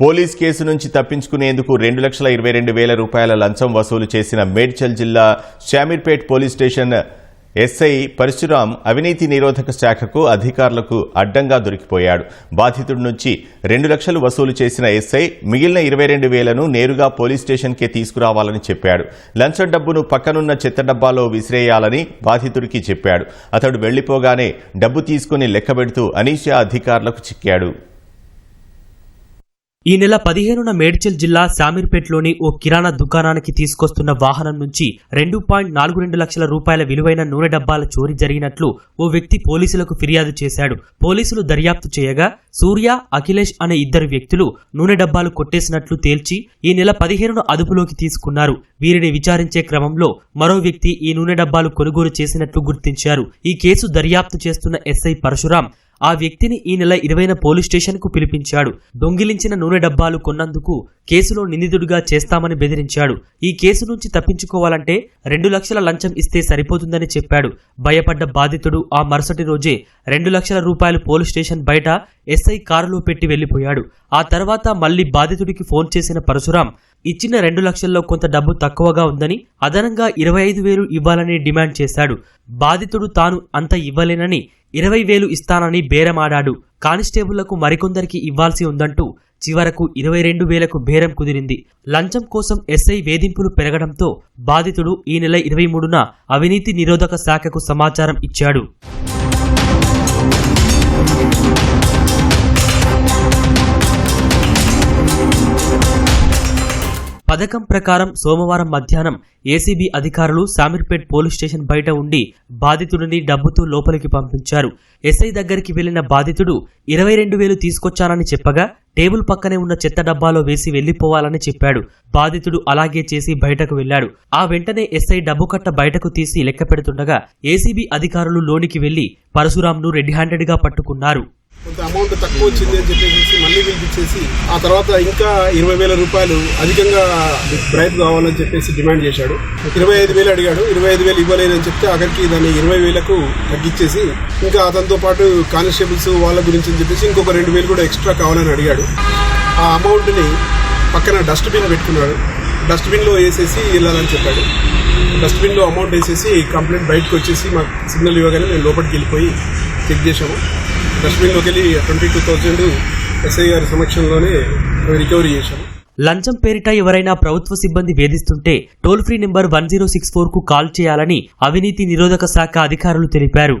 Police case నుంచి తప్పించుకునేందుకు రెండు లక్షల ఇరవై రెండు వేల రూపాయల లంచం వసూలు చేసిన మేడ్చల్ జిల్లా Shamirpet police station SI Parashuram అవినీతి నిరోధక శాఖకు అధికారులకు అడ్డంగా దొరికిపోయాడు. బాధితుడి నుంచి రెండు లక్షలు వసూలు చేసిన ఎస్ఐ మిగిలిన ఇరవై రెండు వేలను నేరుగా పోలీస్ స్టేషన్కే తీసుకురావాలని చెప్పాడు. లంచం డబ్బును పక్కనున్న చెత్త డబ్బాలో విసిరేయాలని బాధితుడికి చెప్పాడు. అతడు వెళ్ళిపోగానే డబ్బు తీసుకుని లెక్కబెడుతూ అనీషా అధికారులకు చిక్కాడు. ఈ నెల పదిహేనున మేడ్చల్ జిల్లా శామీర్పేట్లోని ఓ కిరాణా దుకాణానికి తీసుకొస్తున్న వాహనం నుంచి రెండు పాయింట్ నాలుగు రెండు లక్షల రూపాయల విలువైన నూనె డబ్బాల చోరీ జరిగినట్లు ఓ వ్యక్తి పోలీసులకు ఫిర్యాదు చేశాడు. పోలీసులు దర్యాప్తు చేయగా సూర్య అఖిలేష్ అనే ఇద్దరు వ్యక్తులు నూనె డబ్బాలు కొట్టేసినట్లు తేల్చి ఈ నెల పదిహేనున అదుపులోకి తీసుకున్నారు. వీరిని విచారించే క్రమంలో మరో వ్యక్తి ఈ నూనె డబ్బాలు కొనుగోలు చేసినట్లు గుర్తించారు. ఈ కేసు దర్యాప్తు చేస్తున్న ఎస్ఐ పరశురాం ఆ వ్యక్తిని ఈ నెల ఇరవైన పోలీస్ స్టేషన్కు పిలిపించాడు. దొంగిలించిన నూనె డబ్బాలు కొన్నందుకు కేసులో నిందితుడిగా చేస్తామని బెదిరించాడు. ఈ కేసు నుంచి తప్పించుకోవాలంటే రెండు లక్షల లంచం ఇస్తే సరిపోతుందని చెప్పాడు. భయపడ్డ బాధితుడు ఆ మరుసటి రోజే రెండు లక్షల రూపాయలు పోలీస్ స్టేషన్ బయట ఎస్ఐ కారులో పెట్టి వెళ్ళిపోయాడు ఆ తర్వాత మళ్ళీ బాధితుడికి ఫోన్ చేసిన పరశురాం ఇచ్చిన రెండు లక్షల్లో కొంత డబ్బు తక్కువగా ఉందని అదనంగా ఇరవై ఐదు వేలు ఇవ్వాలని డిమాండ్ చేశాడు. బాధితుడు తాను అంత ఇవ్వలేనని ఇరవై వేలు ఇస్తానని బేరమాడాడు. కానిస్టేబుళ్ళకు మరికొందరికి ఇవ్వాల్సి ఉందంటూ చివరకు ఇరవై రెండు వేలకు బేరం కుదిరింది. లంచం కోసం ఎస్ఐ వేధింపులు పెరగడంతో బాధితుడు ఈ నెల ఇరవై మూడున అవినీతి నిరోధక శాఖకు సమాచారం ఇచ్చాడు. పథకం ప్రకారం సోమవారం మధ్యాహ్నం ఏసీబీ అధికారులు సామీర్పేట్ పోలీస్ స్టేషన్ బయట ఉండి బాధితుడిని డబ్బుతో లోపలికి పంపించారు. ఎస్ఐ దగ్గరికి వెళ్ళిన బాధితుడు ఇరవై రెండు వేలు తీసుకొచ్చానని చెప్పగా టేబుల్ పక్కనే ఉన్న చెత్త డబ్బాలో వేసి వెళ్ళిపోవాలని చెప్పాడు. బాధితుడు అలాగే చేసి బయటకు వెళ్ళాడు ఆ వెంటనే ఎస్ఐ డబ్బు కట్ట బయటకు తీసి లెక్క పెడుతుండగా ఏసీబీ అధికారులు లోనికి వెళ్ళి పరశురాంను రెడ్ హ్యాండెడ్గా పట్టుకున్నారు. కొంత అమౌంట్ తక్కువ వచ్చింది అని చెప్పేసి మళ్ళీ పిలిపించేసి ఆ తర్వాత ఇంకా ఇరవై వేల రూపాయలు అధికంగా బ్రైబ్ కావాలని చెప్పేసి డిమాండ్ చేశాడు. ఇరవై ఐదు వేలు అడిగాడు. ఇరవై ఐదు వేలు ఇవ్వలేదని చెప్తే అక్కడికి దాన్ని ఇరవై వేలకు తగ్గించేసి ఇంకా అతనితో పాటు కానిస్టేబుల్స్ వాళ్ళ గురించి అని చెప్పేసి ఇంకొక రెండు వేలు కూడా ఎక్స్ట్రా కావాలని అడిగాడు. ఆ అమౌంట్ని పక్కన డస్ట్బిన్ పెట్టుకున్నాడు. డస్ట్బిన్లో వేసేసి వెళ్ళాలని చెప్పాడు. డస్ట్బిన్లో అమౌంట్ వేసేసి కంప్లైంట్ బయటకు వచ్చేసి మాకు సిగ్నల్ ఇవ్వగానే మేము లోపలికి వెళ్ళిపోయి చెక్ చేసాము డస్ట్బిన్లోకి వెళ్ళి ట్వంటీ టూ థౌజండ్ ఎస్ఐ గారి సమక్షంలోనే రికవరీ చేశాము. లంచం పేరిట ఎవరైనా ప్రభుత్వ సిబ్బంది వేధిస్తుంటే toll free number one zero six ఫోర్కు కాల్ చేయాలని అవినీతి నిరోధక శాఖ అధికారులు తెలిపారు.